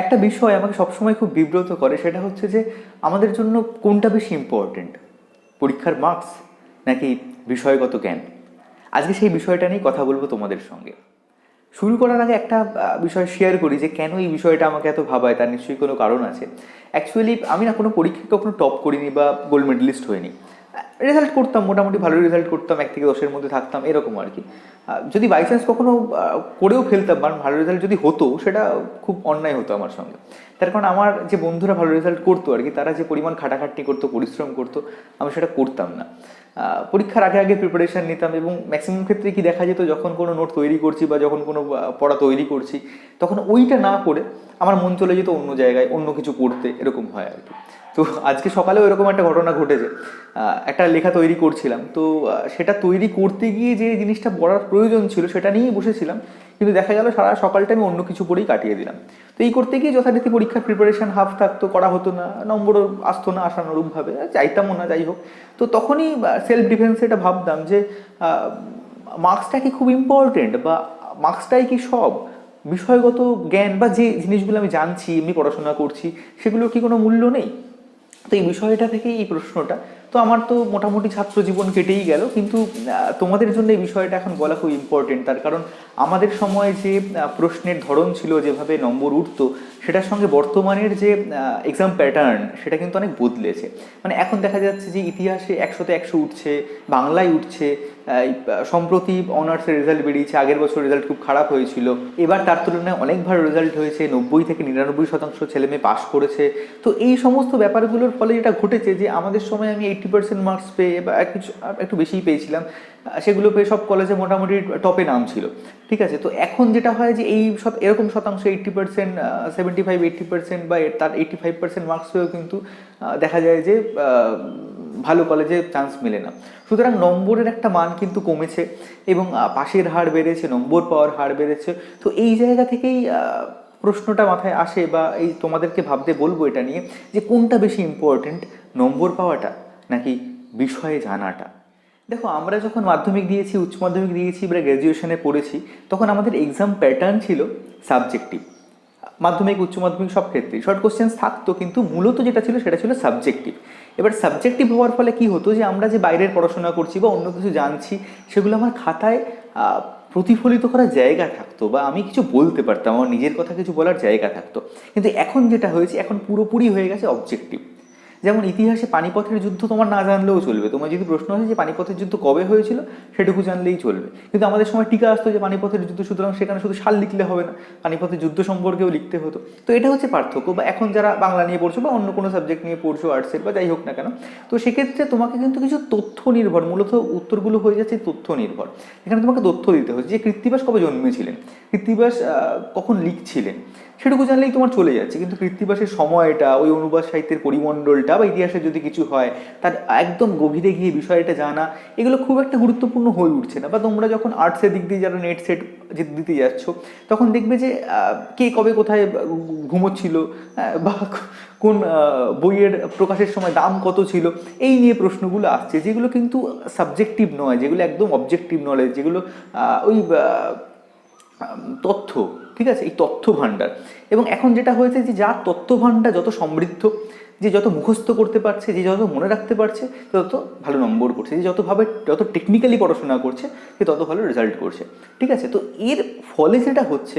একটা বিষয় আমাকে সবসময় খুব বিব্রত করে, সেটা হচ্ছে যে আমাদের জন্য কোনটা বেশি ইম্পর্টেন্ট পরীক্ষার মার্কস নাকি বিষয়গত জ্ঞান? আজকে সেই বিষয়টা নিয়ে কথা বলব তোমাদের সঙ্গে। শুরু করার আগে একটা বিষয় শেয়ার করি যে কেন এই বিষয়টা আমাকে এত ভাবায়, তার নিশ্চয়ই কোনো কারণ আছে। অ্যাকচুয়ালি আমি না কোনো পরীক্ষায় কখনো টপ করিনি বা গোল্ড মেডেলিস্ট হইনি। রেজাল্ট করতাম, মোটামুটি ভালো রেজাল্ট করতাম, এক থেকে দশের মধ্যে থাকতাম, এরকম আর কি। যদি বাই চান্স কখনো করেও ফেলতাম বা ভালো রেজাল্ট যদি হতো, সেটা খুব অন্যায় হতো আমার সঙ্গে। তার কারণ আমার যে বন্ধুরা ভালো রেজাল্ট করতো আর কি, তারা যে পরিমাণ খাটাখাটনি করতো, পরিশ্রম করতো, আমি সেটা করতাম না। পরীক্ষার আগে আগে প্রিপারেশন নিতাম এবং ম্যাক্সিমাম ক্ষেত্রে কি দেখা যেত, যখন কোনো নোট তৈরি করছি বা যখন কোনো পড়া তৈরি করছি, তখন ওইটা না করে আমার মন চলে যেত অন্য জায়গায়, অন্য কিছু পড়তে এরকম হয় আর কি। তো আজকে সকালেও এরকম একটা ঘটনা ঘটেছে। একটা লেখা তৈরি করছিলাম। তো সেটা তৈরি করতে গিয়ে যে জিনিসটা পড়ার প্রয়োজন ছিল সেটা নিয়েই বসেছিলাম। কিন্তু দেখা গেল সারা সকালটা আমি অন্য কিছু পড়েই কাটিয়ে দিলাম। তো এই করতে গিয়ে যথারীতি পরীক্ষার প্রিপারেশন হাফ থাকতো করা হতো না, নম্বরও আসতো না আশানুরূপভাবে চাইতামও না, যাই হোক। তো তখনই সেলফ ডিফেন্সে এটা ভাবতাম যে মার্কসটা কি খুব ইম্পর্টেন্ট বা মার্কসটাই কি সব? বিষয়গত জ্ঞান বা যে জিনিসগুলো আমি জানছি এমনি পড়াশোনা করছি, সেগুলোর কি কোনো মূল্য নেই? তো এই বিষয়টা থেকেই এই প্রশ্নটা। তো আমার তো মোটামুটি ছাত্র জীবন কেটেই গেল, কিন্তু তোমাদের জন্য এই বিষয়টা এখন বলা খুব ইম্পর্টেন্ট তার কারণ আমাদের সময় যে প্রশ্নের ধরন ছিল যেভাবে নম্বর উঠতো, সেটার সঙ্গে বর্তমানের যে এক্সাম প্যাটার্ন সেটা কিন্তু অনেক বদলেছে। মানে এখন দেখা যাচ্ছে যে ইতিহাসে একশোতে একশো উঠছে, বাংলায় উঠছে সম্প্রতি অনার্সের রেজাল্ট বেরিয়েছে, আগের বছর রেজাল্ট খুব খারাপ হয়েছিল। এবার তার তুলনায় অনেক ভালো রেজাল্ট হয়েছে, নব্বই থেকে নিরানব্বই শতাংশ ছেলে মেয়ে পাশ করেছে। তো এই সমস্ত ব্যাপারগুলোর ফলে যেটা ঘটেছে যে, আমাদের সময় আমি এইট্টি পার্সেন্ট মার্কস পেয়ে বা কিছু, একটু বেশিই পেয়েছিলাম, সেগুলো পেয়ে সব কলেজে মোটামুটি টপে নাম ছিল। ঠিক আছে? তো এখন যেটা হয় যে এই সব, এরকম শতাংশ eighty percent seventy five eighty percent বা তার এইট্টি ফাইভ পার্সেন্ট মার্কস হয়েও কিন্তু দেখা যায় যে ভালো কলেজে চান্স মেলে না। সুতরাং নম্বরের একটা মান কিন্তু কমেছে এবং পাশের হার বেড়েছে, নম্বর পাওয়ার হার বেড়েছে। তো এই জায়গা থেকেই প্রশ্নটা মাথায় আসে বা এই তোমাদেরকে ভাবতে বলব এটা নিয়ে যে কোনটা বেশি ইম্পর্টেন্ট নম্বর পাওয়াটা নাকি বিষয়ে জানাটা? দেখো, আমরা যখন মাধ্যমিক দিয়েছি, উচ্চ মাধ্যমিক দিয়েছি বা গ্র্যাজুয়েশনে পড়েছি, তখন আমাদের এক্সাম প্যাটার্ন ছিল সাবজেক্টিভ মাধ্যমিক, উচ্চ মাধ্যমিক সব ক্ষেত্রেই। শর্ট কোশ্চেন্স থাকতো, কিন্তু মূলত যেটা ছিল, সেটা ছিল সাবজেক্টিভ এবার সাবজেক্টিভ হওয়ার ফলে কি হতো যে, আমরা যে বাইরের পড়াশোনা করছি বা অন্য কিছু জানছি, সেগুলো আমার খাতায় প্রতিফলিত করার জায়গা থাকতো বা আমি কিছু বলতে পারতাম, আমার নিজের কথা কিছু বলার জায়গা থাকতো। কিন্তু এখন যেটা হয়েছে, এখন পুরোপুরি হয়ে গেছে অবজেক্টিভ যেমন ইতিহাসে পানিপথের যুদ্ধ তোমার না জানলেও চলবে। তোমার যদি প্রশ্ন আসে যে পানিপথের যুদ্ধ কবে হয়েছিল, সেটুকু জানলেই চলবে। কিন্তু আমাদের সময় টিকা আসতো যে পানিপথের যুদ্ধ, সুতরাং সেখানে শুধু সাল লিখলে হবে না, পানিপথের যুদ্ধ সম্পর্কেও লিখতে হতো। তো এটা হচ্ছে পার্থক্য। বা এখন যারা বাংলা নিয়ে পড়ছো বা অন্য কোনো সাবজেক্ট নিয়ে পড়ছো আর্টসের বা যাই হোক না কেন, তো সেক্ষেত্রে তোমাকে কিন্তু কিছু তথ্য নির্ভর, মূলত উত্তরগুলো হয়ে যাচ্ছে তথ্য নির্ভর। এখানে তোমাকে তথ্য দিতে হচ্ছে যে কৃত্তিবাস কবে জন্মেছিলেন? কৃত্তিবাস কখন লিখছিলেন? সেটুকু জানলেই তোমার চলে যাচ্ছে। কিন্তু কৃত্তিবাসের সময়টা, ওই অনুবাদ সাহিত্যের পরিমণ্ডলটা বা ইতিহাসে যদি কিছু হয়, তার একদম গভীরে গিয়ে বিষয়টা জানা, এগুলো খুব একটা গুরুত্বপূর্ণ হয়ে উঠছে না। বা তোমরা যখন আর্টসের দিক দিয়ে যারা নেট সেট দিতে যাচ্ছ, তখন দেখবে যে কে কবে কোথায় ঘুমোচ্ছিল বা কোন বইয়ের প্রকাশের সময় দাম কত ছিল, এই নিয়ে প্রশ্নগুলো আসছে, যেগুলো কিন্তু সাবজেক্টিভ নয়, যেগুলো একদম অবজেক্টিভ নলেজ যেগুলো ওই তথ্য ঠিক আছে? এই তথ্য ভাণ্ডার এবং এখন যেটা হয়েছে যে যার তথ্য ভাণ্ডার যত সমৃদ্ধ, যে যত মুখস্থ করতে পারছে, যে যত মনে রাখতে পারছে, তত ভালো নম্বর করছে, যে যতভাবে যত টেকনিক্যালি পড়াশোনা করছে, সে তত ভালো রেজাল্ট করছে। ঠিক আছে? তো এর ফলে যেটা হচ্ছে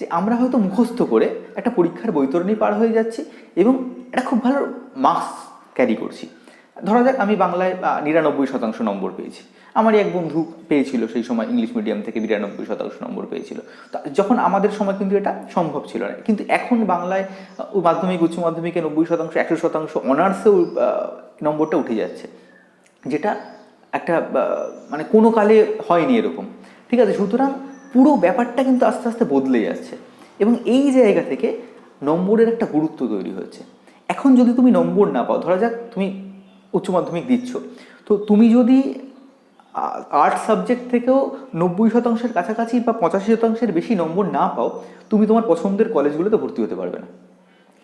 যে, আমরা হয়তো মুখস্থ করে একটা পরীক্ষার বৈতরণী পার হয়ে যাচ্ছি এবং একটা খুব ভালো মার্কস ক্যারি করছি। ধরা যাক, আমি বাংলায় নিরানব্বই শতাংশ নম্বর পেয়েছি। আমারই এক বন্ধু পেয়েছিল সেই সময় ইংলিশ মিডিয়াম থেকে বিরানব্বই শতাংশ নম্বর পেয়েছিল। যখন আমাদের সময় কিন্তু এটা সম্ভব ছিল না। কিন্তু এখন বাংলায় মাধ্যমিক, উচ্চ মাধ্যমিকে নব্বই শতাংশ, একশো শতাংশ, অনার্সেও নম্বরটা উঠে যাচ্ছে। যেটা একটা মানে কোনো কালে হয়নি এরকম। ঠিক আছে, সুতরাং পুরো ব্যাপারটা কিন্তু আস্তে আস্তে বদলে যাচ্ছে। এবং এই জায়গা থেকে নম্বরের একটা গুরুত্ব তৈরি হয়েছে। এখন যদি তুমি নম্বর না পাও, ধরা যাক তুমি উচ্চ মাধ্যমিক দিচ্ছ। তো তুমি যদি আর্ট সাবজেক্ট থেকেও নব্বই শতাংশের কাছাকাছি বা পঁচাশি শতাংশের বেশি নম্বর না পাও, তুমি তোমার পছন্দের কলেজগুলোতে ভর্তি হতে পারবে না।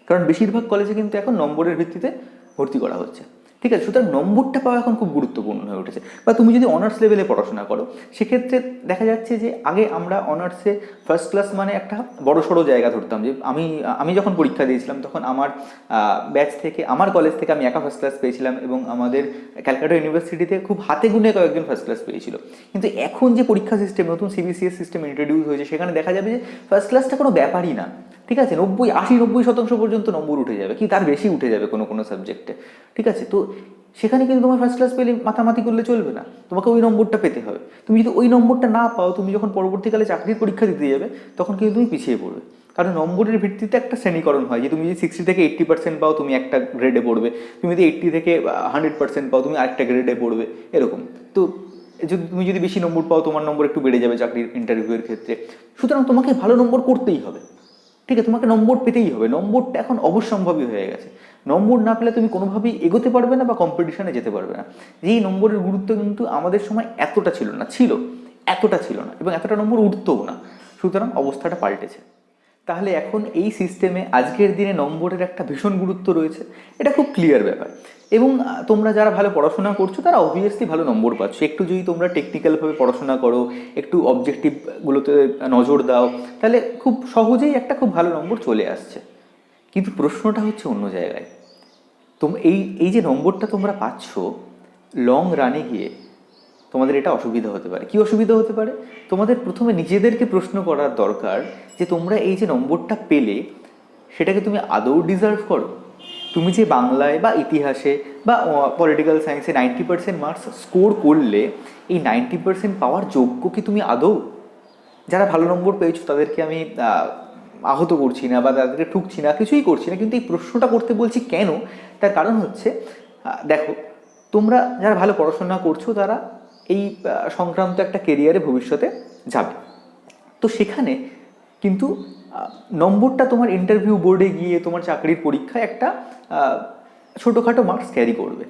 কারণ বেশিরভাগ কলেজে কিন্তু এখন নম্বরের ভিত্তিতে ভর্তি করা হচ্ছে। ঠিক আছে, সুতরাং নম্বরটা পাওয়া এখন খুব গুরুত্বপূর্ণ হয়ে উঠেছে। বা তুমি যদি অনার্স লেভেলে পড়াশোনা করো, সেক্ষেত্রে দেখা যাচ্ছে যে আগে আমরা অনার্সে ফার্স্ট ক্লাস মানে একটা বড় সড়ো জায়গা ধরতাম যে আমি আমি যখন পরীক্ষা দিয়েছিলাম, তখন আমার ব্যাচ থেকে, আমার কলেজ থেকে আমি একা ফার্স্ট ক্লাস পেয়েছিলাম এবং আমাদের ক্যালকাটা ইউনিভার্সিটিতে খুব হাতে গুনে কয়েকজন ফার্স্ট ক্লাস পেয়েছিল। কিন্তু এখন যে পরীক্ষা সিস্টেম নতুন সিবিসিএস সিস্টেম ইন্ট্রোডিউস হয়েছে, সেখানে দেখা যাবে যে ফার্স্ট ক্লাসটা কোনো ব্যাপারই না। ঠিক আছে, নব্বই, আশি, নব্বই শতাংশ পর্যন্ত নম্বর উঠে যাবে, কি তার বেশি উঠে যাবে কোনো কোনো সাবজেক্টে ঠিক আছে? তো সেখানে কিন্তু তোমার ফার্স্ট ক্লাস পেলে মাথামাতি করলে চলবে না, তোমাকে ওই নম্বরটা পেতে হবে। তুমি যদি ওই নম্বরটা না পাও, তুমি যখন পরবর্তীকালে চাকরির পরীক্ষা দিতে যাবে, তখন কিন্তু তুমি পিছিয়ে পড়বে। কারণ নম্বরের ভিত্তিতে একটা শ্রেণীকরণ হয়, যে তুমি যদি সিক্সটি থেকে এইট্টি পার্সেন্ট পাও, তুমি একটা গ্রেডে পড়বে, তুমি যদি এইট্টি থেকে হান্ড্রেড পার্সেন্ট পাও, তুমি আরেকটা গ্রেডে পড়বে, এরকম। তো যদি, তুমি যদি বেশি নম্বর পাও, তোমার নম্বর একটু বেড়ে যাবে চাকরির ইন্টারভিউয়ের ক্ষেত্রে। সুতরাং তোমাকে ভালো নম্বর করতেই হবে। ঠিক আছে, তোমাকে নম্বর পেতেই হবে। নম্বরটা এখন অবশ্যম্ভাবী হয়ে গেছে। নম্বর না পেলে তুমি কোনোভাবেই এগোতে পারবে না বা কম্পিটিশনে যেতে পারবে না। যেই নম্বরের গুরুত্ব কিন্তু আমাদের সময় এতটা ছিল না, ছিল, এতটা ছিল না এবং এতটা নম্বর উঠতও না। সুতরাং অবস্থাটা পাল্টেছে। তাহলে এখন এই সিস্টেমে আজকের দিনে নম্বরের একটা ভীষণ গুরুত্ব রয়েছে। এটা খুব ক্লিয়ার ব্যাপার। এবং তোমরা যারা ভালো পড়াশোনা করছ, তারা অবভিয়াসলি ভালো নম্বর পাচ্ছ। একটু যদি তোমরা টেকনিক্যালভাবে পড়াশোনা করো, একটু অবজেক্টিভগুলোতে নজর দাও, তাহলে খুব সহজেই একটা খুব ভালো নম্বর চলে আসছে। কিন্তু প্রশ্নটা হচ্ছে অন্য জায়গায়। তোম, এই এই যে নম্বরটা তোমরা পাচ্ছ লং রানে গিয়ে তোমাদের এটা অসুবিধা হতে পারে। কি অসুবিধা হতে পারে? তোমাদের প্রথমে নিজেদেরকে প্রশ্ন করার দরকার যে, তোমরা এই যে নম্বরটা পেলে, সেটাকে তুমি আদৌ ডিজার্ভ করো। তুমি যে বাংলায় বা ইতিহাসে বা পলিটিক্যাল সায়েন্সে নাইনটি পার্সেন্ট মার্কস স্কোর করলে, এই নাইনটি পার্সেন্ট পাওয়ার যোগ্য কি তুমি আদৌ? যারা ভালো নম্বর পেয়েছ, তাদেরকে আমি আহত করছি না বা তাদেরকে ঠুকছি না, কিছুই করছি না, কিন্তু এই প্রশ্নটা করতে বলছি কেন? তার কারণ হচ্ছে দেখো, তোমরা যারা ভালো পড়াশোনা করছ, তারা এই সংক্রান্ত একটা কেরিয়ারে ভবিষ্যতে যাবে। তো সেখানে কিন্তু নম্বরটা তোমার ইন্টারভিউ বোর্ডে গিয়ে তোমার চাকরির পরীক্ষায় একটা ছোটোখাটো মার্কস ক্যারি করবে।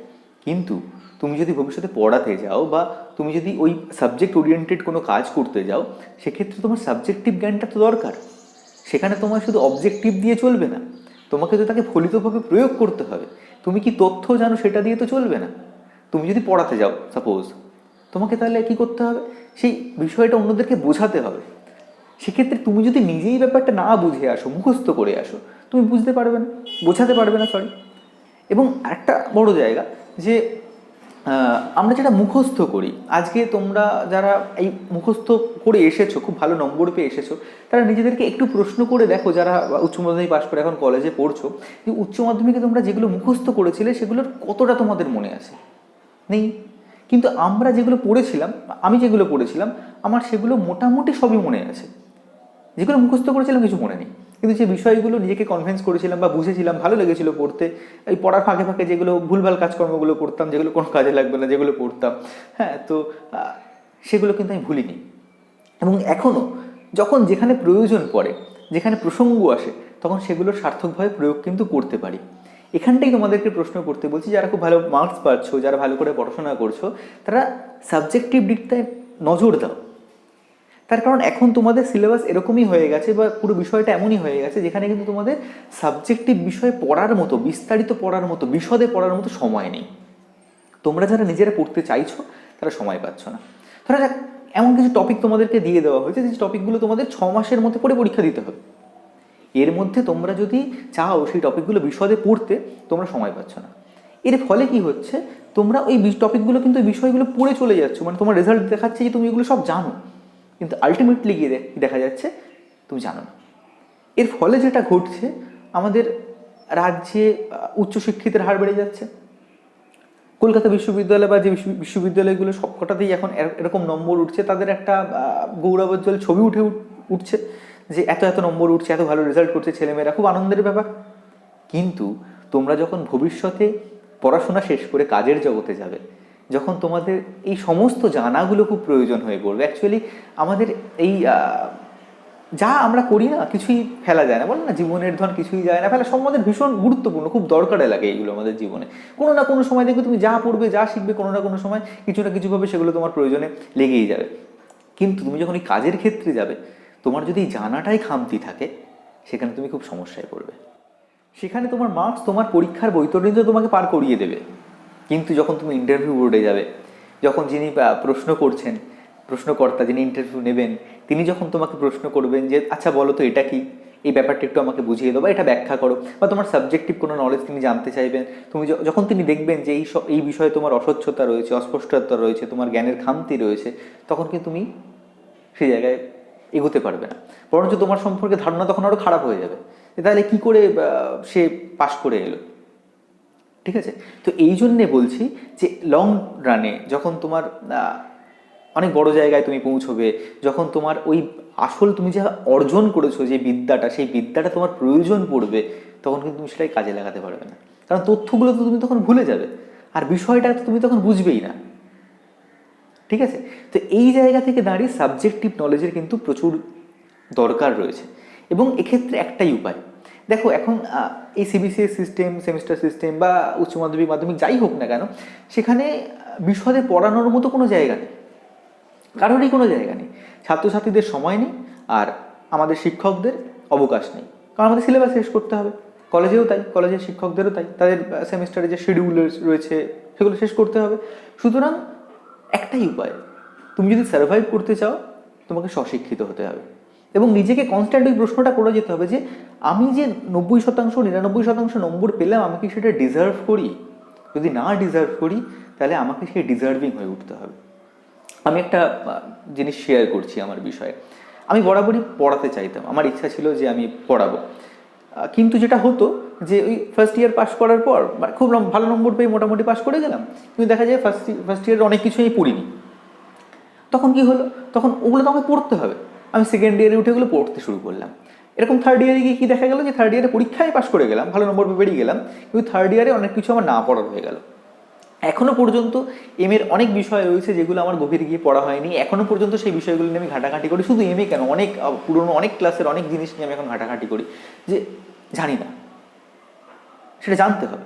কিন্তু তুমি যদি ভবিষ্যতে পড়াতে যাও বা তুমি যদি ওই সাবজেক্ট ওরিয়েন্টেড কোনো কাজ করতে যাও, সেক্ষেত্রে তোমার সাবজেক্টিভ জ্ঞানটা তো দরকার। সেখানে তোমার শুধু অবজেক্টিভ দিয়ে চলবে না, তোমাকে তো তাকে ফলিতভাবে প্রয়োগ করতে হবে। তুমি কি তথ্য জানো সেটা দিয়ে তো চলবে না। তুমি যদি পড়াতে যাও সাপোজ তোমাকে তাহলে কি করতে হবে? সেই বিষয়টা অন্যদেরকে বোঝাতে হবে। সেক্ষেত্রে তুমি যদি নিজেই ব্যাপারটা না বুঝে আসো, মুখস্থ করে আসো, তুমি বুঝতে পারবে না, বোঝাতে পারবে না সরি এবং একটা বড় জায়গা যে আমরা যেটা মুখস্থ করি, আজকে তোমরা যারা এই মুখস্থ করে এসেছ, খুব ভালো নম্বর পেয়ে এসেছ, তারা নিজেদেরকে একটু প্রশ্ন করে দেখো যারা উচ্চ মাধ্যমিক পাশ করে এখন কলেজে পড়ছো, যে উচ্চ মাধ্যমিকে তোমরা যেগুলো মুখস্থ করেছিলে, সেগুলোর কতটা তোমাদের মনে আছে? নেই? কিন্তু আমরা যেগুলো পড়েছিলাম, আমি যেগুলো পড়েছিলাম, আমার সেগুলো মোটামুটি সবই মনে আছে। যেগুলো মুখস্থ করেছিলাম কিছু মনে নেই। কিন্তু যে বিষয়গুলো নিজেকে কনভিন্স করেছিলাম বা বুঝেছিলাম, ভালো লেগেছিল পড়তে, এই পড়ার ফাঁকে ফাঁকে যেগুলো ভুলভাল কাজকর্মগুলো করতাম, যেগুলো কোনো কাজে লাগবে না, যেগুলো পড়তাম হ্যাঁ তো সেগুলো কিন্তু আমি ভুলিনি। এবং এখনও যখন যেখানে প্রয়োজন পড়ে, যেখানে প্রসঙ্গ আসে, তখন সেগুলোর সার্থকভাবে প্রয়োগ কিন্তু করতে পারি। এখানটাই তোমাদেরকে প্রশ্ন করতে বলছি, যারা খুব ভালো মার্কস পাচ্ছ, যারা ভালো করে পড়াশোনা করছ, তারা সাবজেক্টিভ দিকটায় নজর দাও। তার কারণ এখন তোমাদের সিলেবাস এরকমই হয়ে গেছে বা পুরো বিষয়টা এমনই হয়ে গেছে, যেখানে কিন্তু তোমাদের সাবজেক্টিভ বিষয়ে পড়ার মতো, বিস্তারিত পড়ার মতো, বিশদে পড়ার মতো সময় নেই। তোমরা যারা নিজেরা পড়তে চাইছো, তারা সময় পাচ্ছ না। ধরা যাক, এমন কিছু টপিক তোমাদেরকে দিয়ে দেওয়া হয়েছে, যে টপিকগুলো তোমাদের ছ মাসের মধ্যে পড়ে পরীক্ষা দিতে হবে। এর মধ্যে তোমরা যদি চাও সেই টপিকগুলো বিশদে পড়তে, তোমরা সময় পাচ্ছ না। এর ফলে কি হচ্ছে? তোমরা ওই টপিকগুলো কিন্তু বিষয়গুলো পড়ে চলে যাচ্ছ। মানে তোমার রেজাল্ট দেখাচ্ছে যে তুমি এগুলো সব জানো। কিন্তু আলটিমেটলি গিয়ে দেখা যাচ্ছে তুমি জানো না। এর ফলে যেটা ঘটছে, আমাদের রাজ্যে উচ্চশিক্ষিতের হার বেড়ে যাচ্ছে। কলকাতা বিশ্ববিদ্যালয় বা যে বিশ্ব- বিশ্ববিদ্যালয়গুলো সবকটাতেই এখন এর- এরকম নম্বর উঠছে, তাদের একটা গৌরবোজ্জ্বল ছবি উঠে উঠছে। যে এত এত নম্বর উঠছে, এত ভালো রেজাল্ট করছে ছেলেমেয়েরা, খুব আনন্দের ব্যাপার। কিন্তু তোমরা যখন ভবিষ্যতে পড়াশোনা শেষ করে কাজের জগতে যাবে, যখন তোমাদের এই সমস্ত জানাগুলো খুব প্রয়োজন হয়ে পড়বে অ্যাকচুয়ালি আমাদের এই যা আমরা করি না, কিছুই ফেলা যায় না। বল না, জীবনের ধন কিছুই যায় না, ফেলা সব আমাদের ভীষণ গুরুত্বপূর্ণ, খুব দরকারে লাগে এইগুলো আমাদের জীবনে। কোনো না কোনো সময় দেখবে তুমি যা পড়বে, যা শিখবে, কোনো না কোনো সময় কিছু না কিছুভাবে সেগুলো তোমার প্রয়োজনে লেগেই যাবে। কিন্তু তুমি যখন এই কাজের ক্ষেত্রে যাবে তোমার যদি জানাটাই খামতি থাকে, সেখানে তুমি খুব সমস্যায় পড়বে। সেখানে তোমার মার্কস তোমার পরীক্ষার বৈতরণী তো তোমাকে পার করিয়ে দেবে। কিন্তু যখন তুমি ইন্টারভিউ বোর্ডে যাবে, যখন যিনি প্রশ্ন করছেন, প্রশ্নকর্তা যিনি ইন্টারভিউ নেবেন, তিনি যখন তোমাকে প্রশ্ন করবেন যে আচ্ছা বলো তো, এটা কি? এই ব্যাপারটা একটু আমাকে বুঝিয়ে দাও বা এটা ব্যাখ্যা করো। বা তোমার সাবজেক্টিভ কোনো নলেজ তিনি জানতে চাইবেন, তুমি যখন তিনি দেখবেন যে, এই এই বিষয়ে তোমার অস্বচ্ছতা রয়েছে, অস্পষ্টতা রয়েছে, তোমার জ্ঞানের খামতি রয়েছে, তখন কি তুমি সেই জায়গায় এগোতে পারবে না। বরঞ্চ তোমার সম্পর্কে ধারণা তখন আরও খারাপ হয়ে যাবে। তাহলে কি করে সে পাশ করে এলো? ঠিক আছে? তো এই জন্যে বলছি যে লং রানে যখন তোমার অনেক বড় জায়গায় তুমি পৌঁছবে, যখন তোমার ওই আসল তুমি যা অর্জন করেছ যে বিদ্যাটা, সেই বিদ্যাটা তোমার প্রয়োজন পড়বে, তখন কিন্তু তুমি সেটাই কাজে লাগাতে পারবে না। কারণ তথ্যগুলো তো তুমি তখন ভুলে যাবে। আর বিষয়টা তো তুমি তখন বুঝবেই না। ঠিক আছে? তো এই জায়গা থেকে দাঁড়িয়ে সাবজেক্টিভ নলেজের কিন্তু প্রচুর দরকার রয়েছে। এবং এক্ষেত্রে একটাই উপায়। দেখো, এখন এই সিবিসিএস সিস্টেম সেমিস্টার সিস্টেম বা উচ্চ মাধ্যমিক মাধ্যমিক যাই হোক না কেন, সেখানে বিশদে পড়ানোর মতো কোনো জায়গা নেই। কারোরই কোনো জায়গা নেই। ছাত্রছাত্রীদের সময় নেই আর আমাদের শিক্ষকদের অবকাশ নেই। কারণ আমাদের সিলেবাস শেষ করতে হবে। কলেজেও তাই, কলেজের শিক্ষকদেরও তাই। তাদের সেমিস্টারে যে শিডিউল রয়েছে, সেগুলো শেষ করতে হবে। সুতরাং একটাই উপায়, তুমি যদি সার্ভাইভ করতে চাও, তোমাকে স্বশিক্ষিত হতে হবে। এবং নিজেকে কনস্ট্যান্ট ওই প্রশ্নটা করে যেতে হবে যে, আমি যে নব্বই শতাংশ, নিরানব্বই শতাংশ নম্বর পেলাম, আমি কি সেটা ডিজার্ভ করি? যদি না ডিজার্ভ করি, তাহলে আমাকে সেই ডিজার্ভিং হয়ে উঠতে হবে। আমি একটা জিনিস শেয়ার করছি আমার বিষয়ে। আমি বরাবরই পড়াতে চাইতাম। আমার ইচ্ছা ছিল যে আমি পড়াবো। কিন্তু যেটা হতো যে ওই ফার্স্ট ইয়ার পাস করার পর বা খুব ভালো নম্বর পেয়ে মোটামুটি পাস করে গেলাম। কিন্তু দেখা যায় ফার্স্ট ফার্স্ট ইয়ারের অনেক কিছু আমি পড়িনি। তখন কি হলো? তখন ওগুলো তো আমাকে পড়তে হবে। আমি সেকেন্ড ইয়ারে উঠে ওগুলো পড়তে শুরু করলাম। এরকম থার্ড ইয়ারে গিয়ে কি দেখা গেল? যে থার্ড ইয়ারে পরীক্ষায় পাস করে গেলাম, ভালো নম্বর পেয়ে বেরিয়ে গেলাম, কিন্তু থার্ড ইয়ারে অনেক কিছু আমার না পড়ার হয়ে গেল। এখনও পর্যন্ত এম এর অনেক বিষয় রয়েছে যেগুলো আমার গভীরে গিয়ে পড়া হয়নি। এখনও পর্যন্ত সেই বিষয়গুলো নিয়ে আমি ঘাটাঘাটি করি। শুধু এম এ কেন? অনেক পুরনো অনেক ক্লাসের অনেক জিনিস নিয়ে আমি এখন ঘাটাঘাটি করি। যে জানি না। সেটা জানতে হবে।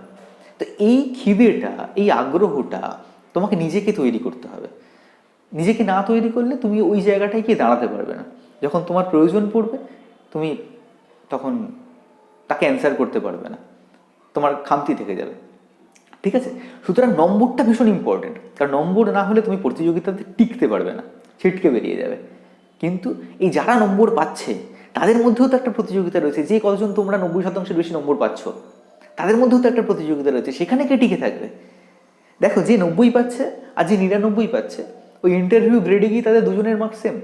তো এই খিদেটা, এই আগ্রহটা তোমাকে নিজেকে তৈরি করতে হবে। নিজেকে না তৈরি করলে তুমি ওই জায়গাটায় গিয়ে দাঁড়াতে পারবে না। যখন তোমার প্রয়োজন পড়বে, তুমি তখন তাকে অ্যান্সার করতে পারবে না। তোমার খামতি থেকে যাবে। ঠিক আছে? সুতরাং নম্বরটা ভীষণ ইম্পর্টেন্ট কারণ নম্বর না হলে তুমি প্রতিযোগিতাতে টিকতে পারবে না। ছিটকে বেরিয়ে যাবে। কিন্তু এই যারা নম্বর পাচ্ছে, তাদের মধ্যেও তো একটা প্রতিযোগিতা রয়েছে। যে কতজন তোমরা নব্বই শতাংশের বেশি নম্বর পাচ্ছ। তাদের মধ্যেও তো একটা প্রতিযোগিতা রয়েছে, সেখানে কে টিকে থাকবে? দেখো, যে নব্বই পাচ্ছে আর যে নিরানব্বই পাচ্ছে, ওই ইন্টারভিউ গ্রেডে গিয়ে তাদের দুজনের মার্কস সেম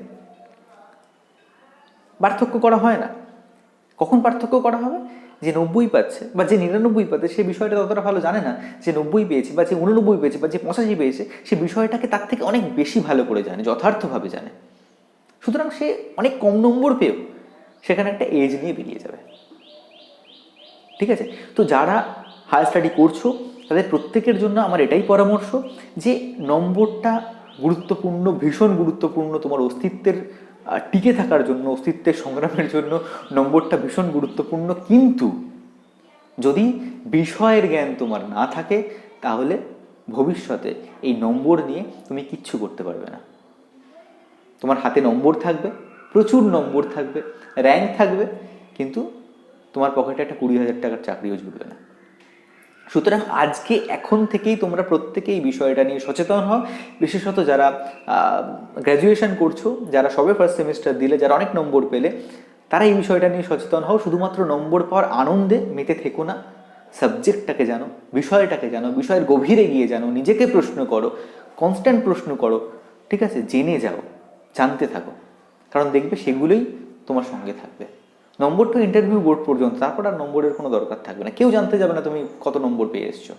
পার্থক্য করা হয় না। কখন পার্থক্য করা হবে? যে নব্বই পাচ্ছে বা যে নিরানব্বই পাচ্ছে, সে বিষয়টা ততটা ভালো জানে না, যে নব্বই পেয়েছে বা যে উননব্বই পেয়েছে বা যে পঁচাশি পেয়েছে, সে বিষয়টাকে তার থেকে অনেক বেশি ভালো করে জানে, যথার্থভাবে জানে। সুতরাং সে অনেক কম নম্বর পেয়েও সেখানে একটা এজ নিয়ে বেরিয়ে যাবে। ঠিক আছে? তো যারা হায়ার স্টাডি করছ, তাদের প্রত্যেকের জন্য আমার এটাই পরামর্শ যে নম্বরটা গুরুত্বপূর্ণ, ভীষণ গুরুত্বপূর্ণ তোমার অস্তিত্বের টিকে থাকার জন্য, অস্তিত্বের সংগ্রামের জন্য নম্বরটা ভীষণ গুরুত্বপূর্ণ। কিন্তু যদি বিষয়ের জ্ঞান তোমার না থাকে, তাহলে ভবিষ্যতে এই নম্বর নিয়ে তুমি কিচ্ছু করতে পারবে না। তোমার হাতে নম্বর থাকবে, প্রচুর নম্বর থাকবে র্যাঙ্ক থাকবে, কিন্তু তোমার পকেটে একটা কুড়ি হাজার টাকার চাকরিও জুটবে না। সুতরাং আজকে এখন থেকেই তোমরা প্রত্যেকে এই বিষয়টা নিয়ে সচেতন হও। বিশেষত যারা গ্র্যাজুয়েশন করছ, যারা সবে ফার্স্ট সেমিস্টার দিলে, যারা অনেক নম্বর পেলে, তারা এই বিষয়টা নিয়ে সচেতন হও। শুধুমাত্র নম্বর পাওয়ার আনন্দে মেতে থেকো না। সাবজেক্টটাকে জানো, বিষয়টাকে জানো, বিষয়ের গভীরে গিয়ে জানো, নিজেকে প্রশ্ন করো কনস্ট্যান্ট প্রশ্ন করো, ঠিক আছে? জেনে যাও, জানতে থাকো। কারণ দেখবে সেগুলোই তোমার সঙ্গে থাকবে। নম্বরটা ইন্টারভিউ বোর্ড পর্যন্ত, তারপর আর নম্বরের কোনো দরকার থাকবে না। কেউ জানতে যাবে না তুমি কত নম্বর পেয়ে এসছো।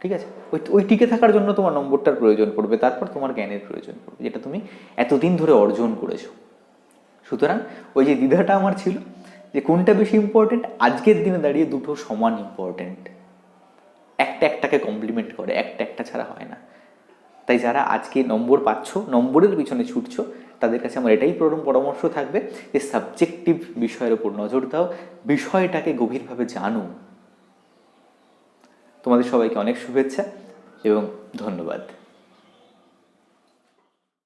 ঠিক আছে? ওই ওই টিকে থাকার জন্য তোমার নম্বরটার প্রয়োজন পড়বে, তারপর তোমার জ্ঞানের প্রয়োজন পড়বে, যেটা তুমি এতদিন ধরে অর্জন করেছ। সুতরাং ওই যে দ্বিধাটা আমার ছিল, যে কোনটা বেশি ইম্পর্টেন্ট আজকের দিনে দাঁড়িয়ে দুটো সমান ইম্পর্টেন্ট একটা একটাকে কমপ্লিমেন্ট করে, একটা একটা ছাড়া হয় না। তাই যারা আজকে নম্বর পাচ্ছ, নম্বরের পিছনে ছুটছো তাদের কাছে আমার এটাই প্রথম পরামর্শ থাকবে যে সাবজেক্টিভ বিষয়ের উপর নজর দাও, বিষয়টাকে গভীরভাবে জানো। তোমাদের সবাইকে অনেক শুভেচ্ছা এবং ধন্যবাদ।